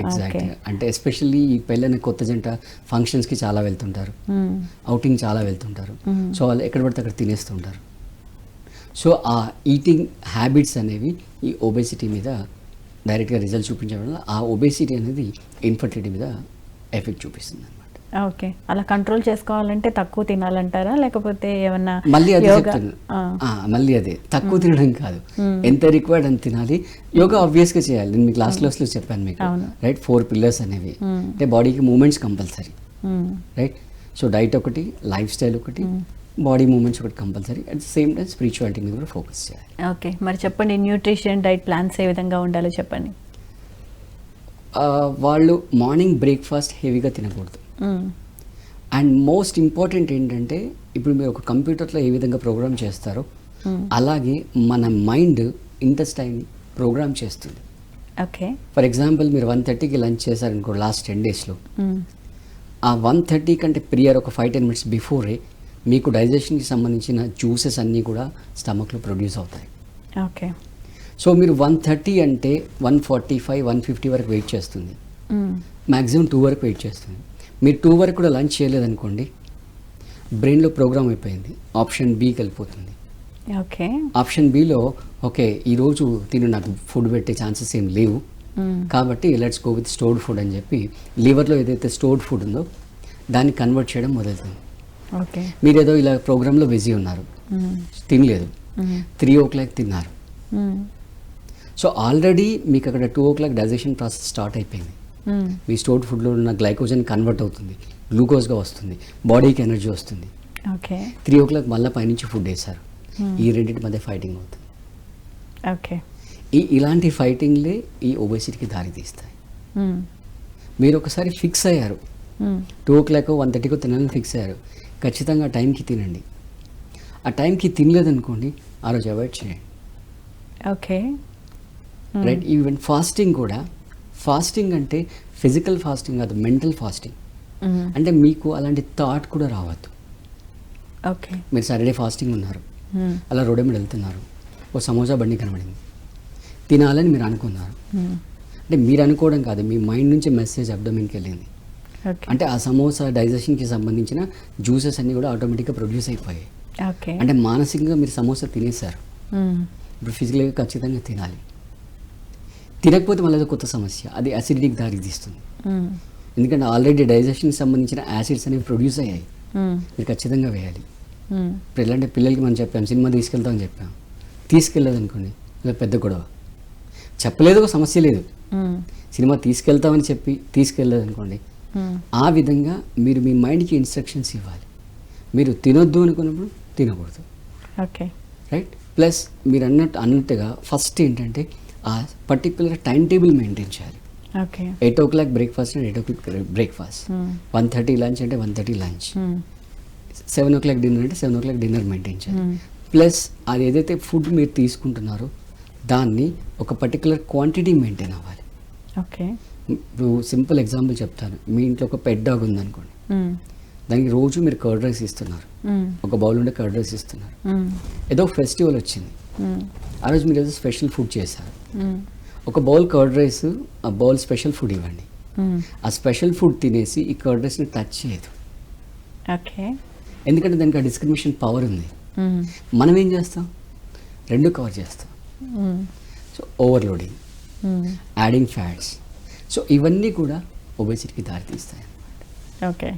Exact అంటే especially ఈ పెళ్ళైన కొత్త జంట ఫంక్షన్స్కి చాలా వెళ్తుంటారు. అవుటింగ్ చాలా వెళ్తుంటారు. సో వాళ్ళు ఎక్కడ పడితే అక్కడ తినేస్తుంటారు. సో ఆ ఈటింగ్ హ్యాబిట్స్ అనేవి ఈ ఒబేసిటీ మీద డైరెక్ట్గా రిజల్ట్ చూపించడం వల్ల ఆ ఒబేసిటీ అనేది ఇన్ఫర్టిలిటీ మీద ఎఫెక్ట్ చూపిస్తుంది ఓకే. అలా కంట్రోల్ చేసుకోవాలంటే తక్కువ తినాలంటారా? లేకపోతే ఏమన్నా మళ్ళీ అదే మళ్ళీ అదే. తక్కువ తినడం కాదు. ఎంత రిక్వైర్డ్ అంత తినాలి. యోగా ఆబ్వియస్గా చేయాలి. నేను మీకు లాస్ట్ క్లాస్లో చెప్పాను మీకు. రైట్ ఫోర్ పిల్లర్స్ అనేవి. అంటే బాడీకి movements compulsory. Right so diet ఒకటి లైఫ్ స్టైల్ ఒకటి బాడీ మూమెంట్స్ ఒకటి compulsory at the same time spirituality మీద కూడా ఫోకస్ చేయాలి. ఓకే. మరి చెప్పండి న్యూట్రిషన్ డైట్ ప్లాన్స్ ఏ విధంగా ఉండాలో చెప్పండి. వాళ్ళు మార్నింగ్ బ్రేక్ఫాస్ట్ హెవీగా తినకూడదు. అండ్ మోస్ట్ ఇంపార్టెంట్ ఏంటంటే ఇప్పుడు మీరు ఒక కంప్యూటర్లో ఏ విధంగా ప్రోగ్రామ్ చేస్తారో మ్మ్. అలాగే మన మైండ్ ఇంటెస్టైన్ ప్రోగ్రామ్ చేస్తుంది. ఓకే ఫర్ ఎగ్జాంపుల్ మీరు వన్ థర్టీకి లంచ్ చేశారనుకో లాస్ట్ టెన్ డేస్లో. మ్మ్. ఆ వన్ థర్టీ కంటే ప్రియర్ ఒక ఫైవ్ టెన్ మినిట్స్ బిఫోరే మీకు డైజెషన్కి సంబంధించిన జ్యూసెస్ అన్నీ కూడా స్టమక్లో ప్రొడ్యూస్ అవుతాయి. ఓకే సో మీరు వన్ థర్టీ అంటే one forty five one fifty వరకు వెయిట్ చేస్తుంది. మ్మ్. మ్యాక్సిమం టూ వరకు వెయిట్ చేస్తుంది. మీరు టూ వరకు కూడా లంచ్ చేయలేదనుకోండి బ్రెయిన్లో ప్రోగ్రామ్ అయిపోయింది ఆప్షన్ బీకి వెళ్ళిపోతుంది ఓకే ఆప్షన్ బిలో ఓకే ఈరోజు తిను నాకు ఫుడ్ పెట్టే ఛాన్సెస్ ఏం లేవు. కాబట్టి let's go with stored food అని చెప్పి లివర్లో ఏదైతే స్టోర్డ్ ఫుడ్ ఉందో దాన్ని కన్వర్ట్ చేయడం మొదలుతుంది ఓకే మీరు ఏదో ఇలా ప్రోగ్రాంలో బిజీ ఉన్నారు. తినలేదు. త్రీ ఓ క్లాక్ తిన్నారు. సో ఆల్రెడీ మీకు అక్కడ two o'clock digestion process start అయిపోయింది. మీ స్టోర్డ్ ఫుడ్లో ఉన్న గ్లైకోజన్ కన్వర్ట్ అవుతుంది గ్లూకోజ్గా వస్తుంది బాడీకి ఎనర్జీ వస్తుంది. ఓకే. త్రీ ఓ క్లాక్ మళ్ళీ పైనుంచి ఫుడ్ వేశారు. Hmm. ఈ రెండింటి మధ్య ఫైటింగ్ అవుతుంది. ఓకే. ఈ ఇలాంటి ఫైటింగ్లే ఈ ఒబేసిటీకి దారి తీస్తాయి మ్మ్. మీరు ఒకసారి ఫిక్స్ అయ్యారు. టూ ఓ క్లాక్ వన్ థర్టీకో తినాలని ఫిక్స్ అయ్యారు. ఖచ్చితంగా టైంకి తినండి. ఆ టైంకి తినలేదనుకోండి ఆ రోజు అవాయిడ్ చేయండి. ఓకే. రైట్ ఈవెన్ ఫాస్టింగ్ కూడా ఫాస్టింగ్ అంటే ఫిజికల్ ఫాస్టింగ్ కాదు మెంటల్ ఫాస్టింగ్. అంటే మీకు అలాంటి థాట్ కూడా రావద్దు. ఓకే. మీరు సాటర్డే ఫాస్టింగ్ ఉన్నారు. అలా రోడ్డు మీద వెళ్తున్నారు. ఓ సమోసా బండి కనబడింది. తినాలని మీరు అనుకున్నారు. అంటే మీరు అనుకోవడం కాదు మీ మైండ్ నుంచి మెసేజ్ అబ్డమిన్కి వెళ్ళింది. అంటే ఆ సమోసా డైజెషన్కి సంబంధించిన జ్యూసెస్ అన్నీ కూడా ఆటోమేటిక్గా ప్రొడ్యూస్ అయిపోయాయి. ఓకే. అంటే మానసికంగా మీరు సమోసా తినేశారు. ఇప్పుడు ఫిజికల్గా ఖచ్చితంగా తినాలి. తినకపోతే మళ్ళీ కొత్త సమస్య. అది అసిడిటీకి దారి తీస్తుంది. ఎందుకంటే ఆల్రెడీ డైజెషన్కి సంబంధించిన యాసిడ్స్ అనేవి ప్రొడ్యూస్ అయ్యాయి. మీరు ఖచ్చితంగా వేయాలి. ఇప్పుడు ఎలాంటి పిల్లలకి మనం చెప్పాం సినిమా తీసుకెళ్తామని చెప్పాం. తీసుకెళ్ళలేదు అనుకోండి ఇలా పెద్ద గొడవ. చెప్పలేదు ఒక సమస్య లేదు. సినిమా తీసుకెళ్తామని చెప్పి తీసుకెళ్ళలేదు అనుకోండి. ఆ విధంగా మీరు మీ మైండ్కి ఇన్స్ట్రక్షన్స్ ఇవ్వాలి. మీరు తినొద్దు అనుకున్నప్పుడు తినకూడదు. ఓకే. రైట్ ప్లస్ మీరు అన్నట్టు అన్నట్టుగా ఫస్ట్ ఏంటంటే ఆ పర్టికులర్ టైం టేబుల్ మెయింటైన్ చేయాలి okay eight o'clock breakfast అంటే eight o'clock breakfast. One thirty lunch అంటే one thirty lunch. Seven o'clock dinner అంటే seven o'clock dinner maintain చేయాలి. ప్లస్ అది ఏదైతే ఫుడ్ మీరు తీసుకుంటున్నారో దాన్ని ఒక పర్టికులర్ క్వాంటిటీ మెయింటైన్ అవ్వాలి ఓకే ఇప్పుడు సింపుల్ ఎగ్జాంపుల్ చెప్తాను మీ ఇంట్లో ఒక పెట్ డాగ్ ఉందనుకోండి మ్మ్. దానికి రోజు మీరు కర్డ్ రైస్ ఇస్తున్నారు మ్మ్. ఒక బౌల్ ఉండే కర్డ్ రైస్ ఇస్తున్నారు. ఏదో ఫెస్టివల్ వచ్చింది. ఆ రోజు మీరు ఏదో స్పెషల్ ఫుడ్ చేశారు. ఒక బౌల్ కర్డ్ రైస్ ఆ బౌల్ స్పెషల్ ఫుడ్ ఇవ్వండి. ఆ స్పెషల్ ఫుడ్ తినేసి ఈ కర్డ్ రైస్ని టచ్ చేయదు ఓకే ఎందుకంటే దానికి ఆ డిస్క్రిమినేషన్ పవర్ ఉంది. మనం ఏం చేస్తాం రెండు కవర్ చేస్తాం. So overloading. Adding fats so ఇవన్నీ కూడా ఒబేసిటీకి దారితీస్తాయి ఓకే.